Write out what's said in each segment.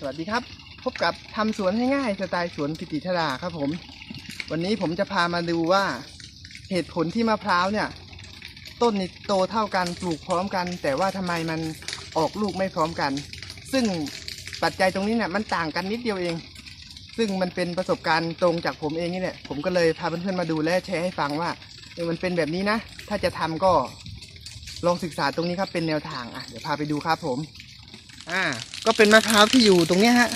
สวัสดีครับ พบกับทำสวนให้ง่ายสไตล์สวนพิติธราครับผม วันนี้ผมจะพามาดูว่าเหตุผลที่มะพร้าวเนี่ย ต้นนี่โตเท่ากันปลูกพร้อมกัน แต่ว่าทำไมมันออกลูกไม่พร้อมกัน ซึ่งปัจจัยตรงนี้เนี่ยมันต่างกันนิดเดียวเอง ซึ่งมันเป็นประสบการณ์ตรงจากผมเองนี่แหละผมก็เลยพาเพื่อนๆมาดูและแชร์ให้ฟังว่าเออมันเป็นแบบนี้นะ ถ้าจะทำก็ลองศึกษาตรงนี้ครับเป็นแนวทางอะเดี๋ยวพาไปดูครับผม อ่า ก็เป็นมะพร้าวที่อยู่ตรงเนี้ยฮะ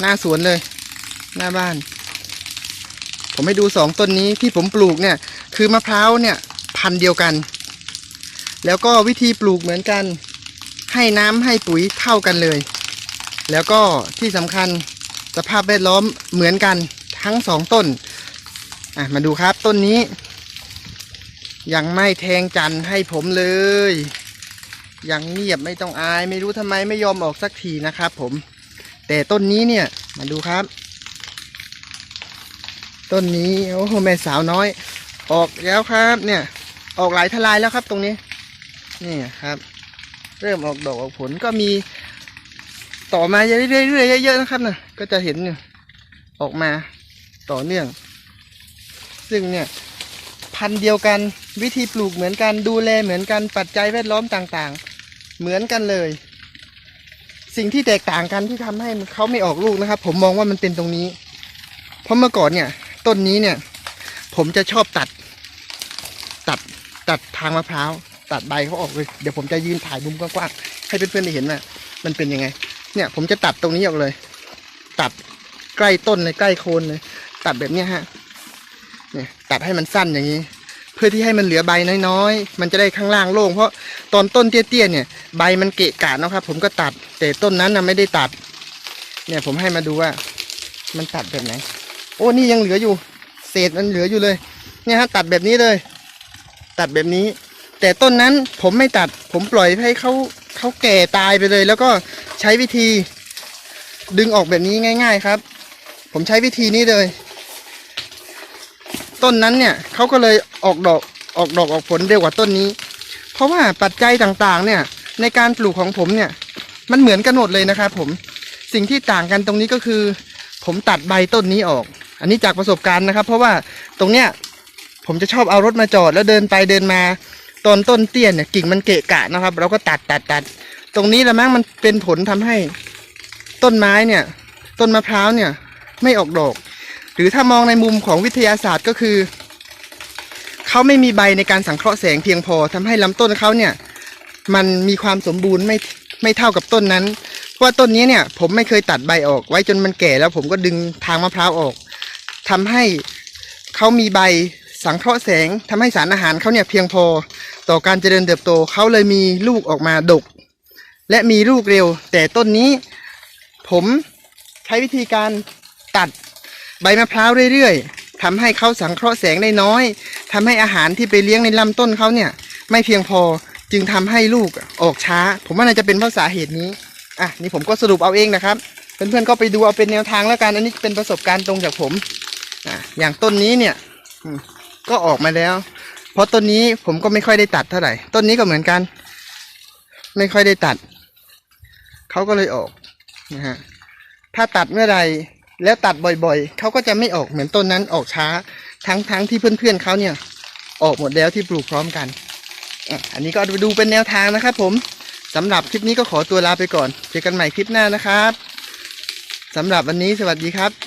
หน้าสวนเลย หน้าบ้าน ผมให้ดูสองต้นนี้ที่ผมปลูกเนี่ย คือมะพร้าวเนี่ยพันธุ์เดียวกัน แล้วก็วิธีปลูกเหมือนกัน ให้น้ำให้ปุ๋ยเท่ากันเลย แล้วก็ที่สำคัญสภาพแวดล้อมเหมือนกันทั้งสองต้น อะมาดูครับต้นนี้ ยังไม่แทงจันทร์ให้ผมเลย ยังเงียบไม่ต้องอาย ไม่รู้ทำไมไม่ยอมออกสักทีนะครับ ผม แต่ต้นนี้เนี่ยมาดูครับ ต้นนี้โอ้โหแม่สาวน้อย ออกแล้วครับ เนี่ย ออกหลายทลายแล้วครับตรงนี้ นี่ครับ เริ่มออกดอกออกผลก็มี ต่อมาเรื่อยๆเยอะๆนะครับนะก็จะเห็นออกมาต่อเนื่อง ซึ่งเนี่ย พันธุ์เดียวกัน วิธีปลูกเหมือนกันดูแลเหมือนกันปัจจัยแวดล้อมต่างๆ เหมือนกันเลย สิ่งที่แตกต่างกันที่ทำให้เขาไม่ออกลูกนะครับ ผมมองว่ามันเป็นตรงนี้ เพราะเมื่อก่อนเนี่ย ต้นนี้เนี่ย ผมจะชอบตัด ตัดตัดทางมะพร้าวตัดใบเขาออกเลยเดี๋ยวผมจะยืนถ่ายมุมกว้างๆให้เพื่อนๆได้เห็นว่ามันเป็นยังไง เนี่ย ผมจะตัดตรงนี้ออกเลย ตัดใกล้ต้นเลยใกล้โคนเลย ตัดแบบเนี้ยฮะ เนี่ยตัดให้มันสั้นอย่างนี้ เพื่อที่ให้มันเหลือใบน้อยๆ มันจะได้ข้างล่างโล่งเพราะตอนต้นเตี้ยๆเนี่ยใบมันเกะกะนะครับ ผมก็ตัด แต่ต้นนั้นนะไม่ได้ตัด เนี่ยผมให้มาดูว่า มันตัดแบบไหน โอ้นี่ยังเหลืออยู่ เศษมันเหลืออยู่เลย เนี่ยฮะตัดแบบนี้เลย ตัดแบบนี้ แต่ต้นนั้นผมไม่ตัด ผมปล่อยให้เขาเขาแก่ตายไปเลย แล้วก็ใช้วิธีดึงออกแบบนี้ง่าย ๆครับ ผมใช้วิธีนี้เลย ต้นนั้นเนี่ยเขาก็เลยออกดอกออกดอกออกผลเร็วกว่าต้นนี้ เพราะว่าปัจจัยต่างๆ เนี่ยในการปลูกของผมเนี่ย มันเหมือนกันหมดเลยนะครับผมสิ่งที่ต่างกันตรงนี้ก็คือ ผมตัดใบต้นนี้ออก อันนี้จากประสบการณ์นะครับ เพราะว่าตรงเนี้ยผมจะชอบเอารถมาจอดแล้วเดินไปเดินมาตอนต้นเตี้ยเนี่ยกิ่งมันเกะกะนะครับ เราก็ตัดตัดตัดตรงนี้ละมั้งมันเป็นผลทำให้ ต้นไม้เนี่ย ต้นมะพร้าวเนี่ย ไม่ออกดอก หรือถ้ามองในมุมของวิทยาศาสตร์ก็คือ เขาไม่มีใบในการสังเคราะห์แสงเพียงพอทำให้ลำต้นเขาเนี่ย มันมีความสมบูรณ์ไม่ไม่เท่ากับต้นนั้น เพราะว่าต้นนี้เนี่ย ผมไม่เคยตัดใบออก ไว้จนมันแก่แล้วผมก็ดึงทางมะพร้าวออกทำให้เขามีใบสังเคราะห์แสงทำให้สารอาหารเขาเนี่ยเพียงพอต่อการเจริญเติบโตเขาเลยมีลูกออกมาดก และมีลูกเร็ว แต่ต้นนี้ผมใช้วิธีการตัด ใบมะพร้าวเรื่อยๆทำให้เขาสังเคราะห์แสงได้น้อยทำให้อาหารที่ไปเลี้ยงในลำต้นเขาเนี่ย ไม่เพียงพอจึงทำให้ลูกออกช้า ผมว่าน่าจะเป็นเพราะสาเหตุนี้อะนี่ผมก็สรุปเอาเองนะครับ เพื่อนๆก็ไปดูเอาเป็นแนวทางแล้วกันอันนี้เป็นประสบการณ์ตรงจากผมอะอย่างต้นนี้เนี่ยก็ออกมาแล้ว เพราะต้นนี้ผมก็ไม่ค่อยได้ตัดเท่าไหร่ ต้นนี้ก็เหมือนกัน ไม่ค่อยได้ตัดเขาก็เลยออกนะฮะถ้าตัดเมื่อไหร แล้วตัดบ่อยๆ เขาก็จะไม่ออกเหมือนต้นนั้นออกช้า ทั้งๆทที่เพื่อนๆเขาเนี่ย ออกหมดแล้วที่ปลูกพร้อมกันอันนี้ก็ดูเป็นแนวทางนะครับผมสำหรับคลิปนี้ก็ขอตัวลาไปก่อน เจอกันใหม่คลิปหน้านะครับสำหรับวันนี้สวัสดีครับ